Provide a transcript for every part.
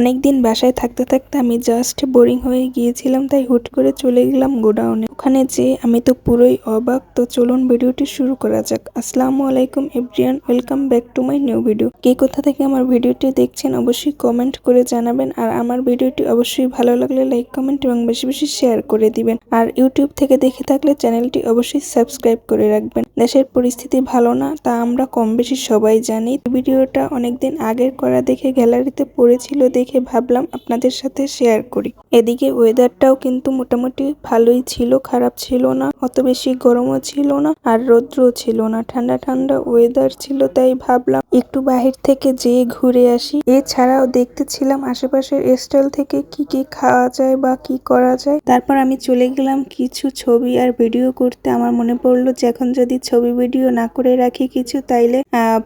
অনেকদিন বাসায় থাকতে থাকতে আমি জাস্ট বোরিং হয়ে গিয়েছিলাম, তাই হুট করে চলে গেলাম গোডাউনে। ওখানে যে আমি তো পুরোই অবাক, তো চলুন ভিডিওটি শুরু করা যাক। আসসালামু আলাইকুম everyone welcome back to my new video কে কোথা থেকে আমার ভিডিওটি দেখছেন অবশ্যই কমেন্ট করে জানাবেন, আর আমার ভিডিওটি অবশ্যই ভালো লাগলে লাইক কমেন্ট এবং বেশি বেশি শেয়ার করে দিবেন। আর ইউটিউব থেকে দেখে থাকলে চ্যানেলটি অবশ্যই সাবস্ক্রাইব করে রাখবেন। দেশের পরিস্থিতি ভালো না, তা আমরা কম বেশি সবাই জানি। ভিডিওটা অনেকদিন আগের করা দেখে গ্যালারিতে পড়েছিল দেখে ভাবলাম আপনাদের সাথে শেয়ার করি। এদিকে ওয়েদারটাও কিন্তু মোটামুটি ভালোই ছিল, খারাপ ছিল না, অত বেশি গরমও ছিল না আর রৌদ্রও ছিল না। ঠান্ডা ঠান্ডা ওয়েদার ছিল তাই ভাবলাম একটু বাহির থেকে যেয়ে ঘুরে আসি। এছাড়াও দেখতেছিলাম আশেপাশের স্টল থেকে কি কি খাওয়া যায় বা কি করা যায়। তারপর আমি চলে গেলাম কিছু ছবি আর ভিডিও করতে। আমার মনে পড়ল যে এখন যদি ছবি ভিডিও না করে রাখি কিছু, তাইলে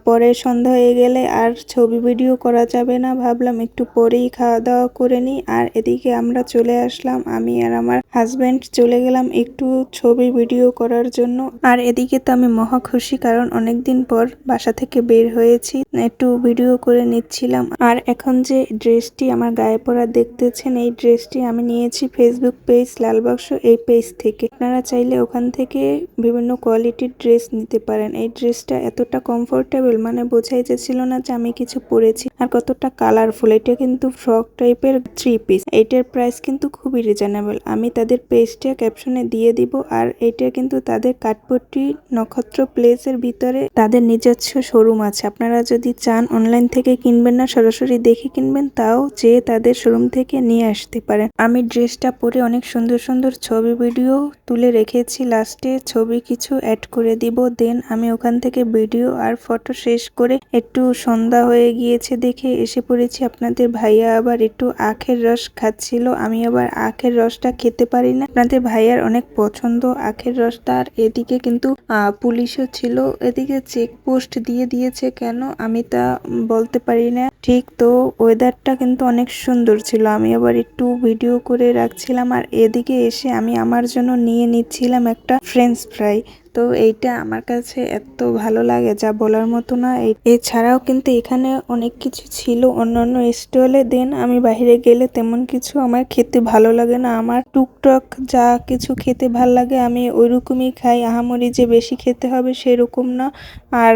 পরে সন্ধ্যা হয়ে গেলে আর ছবি ভিডিও করা যাবে না। ভাবলাম একটু পরেই খাওয়া দাওয়া করে নিই। আর এদিকে আমরা চলে আসলাম আমি আর আমার হাজবেন্ড, চলে গেলাম একটু ছবি ভিডিও করার জন্য। আর এদিকে তো আমি মহা খুশি কারণ অনেকদিন পর বাসা থেকে বের হয়েছি, একটু ভিডিও করে নিচ্ছিলাম। আর এখন যে ড্রেসটি আমার গায়ে পরা দেখতেছেন, এই ড্রেসটি আমি নিয়েছি ফেসবুক পেজ লালবাক্স এই পেজ থেকে। আপনারা চাইলে ওখান থেকে বিভিন্ন কোয়ালিটির ড্রেস নিতে পারেন। এই ড্রেসটা এতটা কমফোর্টেবল মানে বোঝাই যাচ্ছিল না যে আমি কিছু পরেছি। আর কতটা কালারফুল এটা কিন্তু ফ্রক টাইপের থ্রি পিস এইটার প্রাইস কিন্তু খুবই রিজনেবল আমি পেজটা ক্যাপশনে দিয়ে দিব আর এটা কিন্তু তাদের কাঠপট্টি নক্ষত্র প্লেসের ভিতরে তাদের নিজস্ব শোরুম আছে। আপনারা যদি চান অনলাইন থেকে কিনবেন না, সরাসরি দেখে কিনবেন, তাও যে তাদের শোরুম থেকে নিয়ে আসতে পারেন। আমি ড্রেসটা পরে অনেক সুন্দর সুন্দর ছবি ভিডিও তুলে রেখেছি। লাস্টে ছবি কিছু অ্যাড করে দিব দেন আমি ওখান থেকে ভিডিও আর ফটো শেষ করে একটু সন্ধ্যা হয়ে গিয়েছে দেখে এসে পড়েছি। আপনাদের ভাইয়া আবার একটু আখের রস খাচ্ছিল, আমি আবার আখের রসটা খেতে পারি না। আপনাদের ভাইয়ার অনেক পছন্দ আখের রসটা। আর এদিকে কিন্তু পুলিশও ছিল। এদিকে চেক পোস্ট দিয়ে দিয়েছে কেন আমি তা বলতে পারি না। ঠিক তো ওয়েদারটা কিন্তু অনেক সুন্দর ছিল। আমি আবার একটু ভিডিও করে রাখছিলাম। আর এদিকে এসে আমি আমার জন্য নিয়ে নিচ্ছিলাম একটা ফ্রেঞ্চ ফ্রাই তো এইটা আমার কাছে এত ভালো লাগে যা বলার মতো না। এছাড়াও কিন্তু এখানে অনেক কিছু ছিল, অন্যান্য স্টলে দেন আমি বাইরে গেলে তেমন কিছু আমার খেতে ভালো লাগে না। আমার টুকটক যা কিছু খেতে ভালো লাগে আমি ওইরকমই খাই, আহামরি যে বেশি খেতে হবে সেরকম না। আর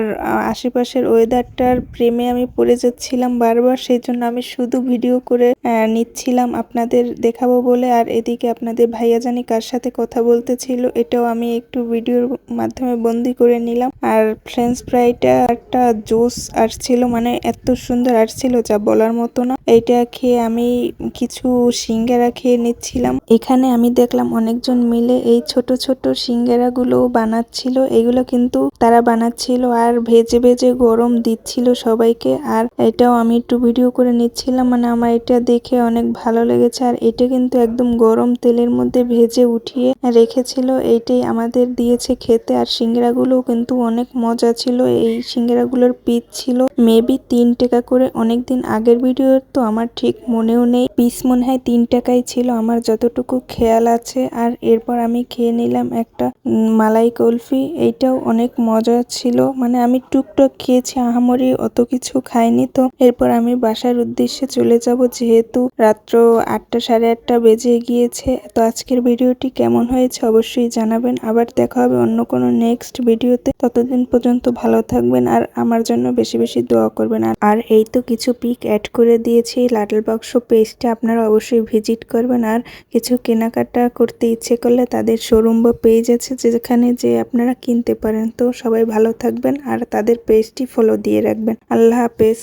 আশেপাশের ওয়েদারটার প্রেমে আমি পড়ে যাচ্ছিলাম বারবার সেই জন্য আমি শুধু ভিডিও করে নিচ্ছিলাম আপনাদের দেখাবো বলে। আর এদিকে আপনাদের ভাইয়া জানি কার সাথে কথা বলতেছিল এটাও আমি একটু ভিডিওর মাধ্যমে বন্দি করে নিলাম। আর ফ্রেঞ্চ ফ্রাইটা একটা জোস আসছিল মানে এত সুন্দর আসছিল যা বলার মতো না। এইটা খেয়ে আমি কিছু সিঙ্গারা খেয়ে নিচ্ছিলাম। এখানে আমি দেখলাম অনেকজন মিলে এই ছোট ছোট সিঙ্গারা গুলো বানাচ্ছিল। এগুলো কিন্তু তারা বানাচ্ছিল আর ভেজে ভেজে গরম দিচ্ছিল সবাইকে। আর এটাও আমি একটু ভিডিও করে নিচ্ছিলাম মানে আমার এটা দেখে অনেক ভালো লেগেছে। আর এটা কিন্তু একদম গরম তেলের মধ্যে ভেজে উঠিয়ে রেখেছিল। এইটাই আমাদের দিয়েছে খেতে। আর সিঙ্গারাগুলো কিন্তু অনেক মজা ছিল। এই সিঙ্গারাগুলোর পিস ছিল মেবি তিন টাকা করে। অনেকদিন আগের ভিডিও তো আমার ঠিক মনেও নেই। পিস মনে হয় তিন টাকাই ছিল আমার যতটুকু খেয়াল আছে। আর এরপর আমি খেয়ে নিলাম একটা মালাই কলফি। এইটাও অনেক মজা ছিল। মানে আমি টুকটাক খেয়েছি, আহামরি অত কিছু খাইনি তো। এরপর আমি বাসার উদ্দেশ্যে চলে যাব যেহেতু রাত্র আটটা সাড়ে আটটা বেজে গিয়েছে। তো আজকের ভিডিওটি কেমন হয়েছে অবশ্যই জানাবেন। আবার দেখা হবে অন্য কোনো নেক্সট ভিডিওতে ততদিন পর্যন্ত ভালো থাকবেন আর আমার জন্য বেশি বেশি দোয়া করবেন। আর এই তো কিছু পিক অ্যাড করে দিয়েছি লাটল বাক্স পেজটা আপনারা অবশ্যই ভিজিট করবেন। আর কিছু কেনাকাটা করতে ইচ্ছে করলে তাদের শোরুম বা পেজ আছে যেখানে যে আপনারা কিনতে পারেন। তো সবাই ভালো থাকবেন আর তাদের পেজটি ফলো দিয়ে রাখবেন। আল্লাহ হাফেজ।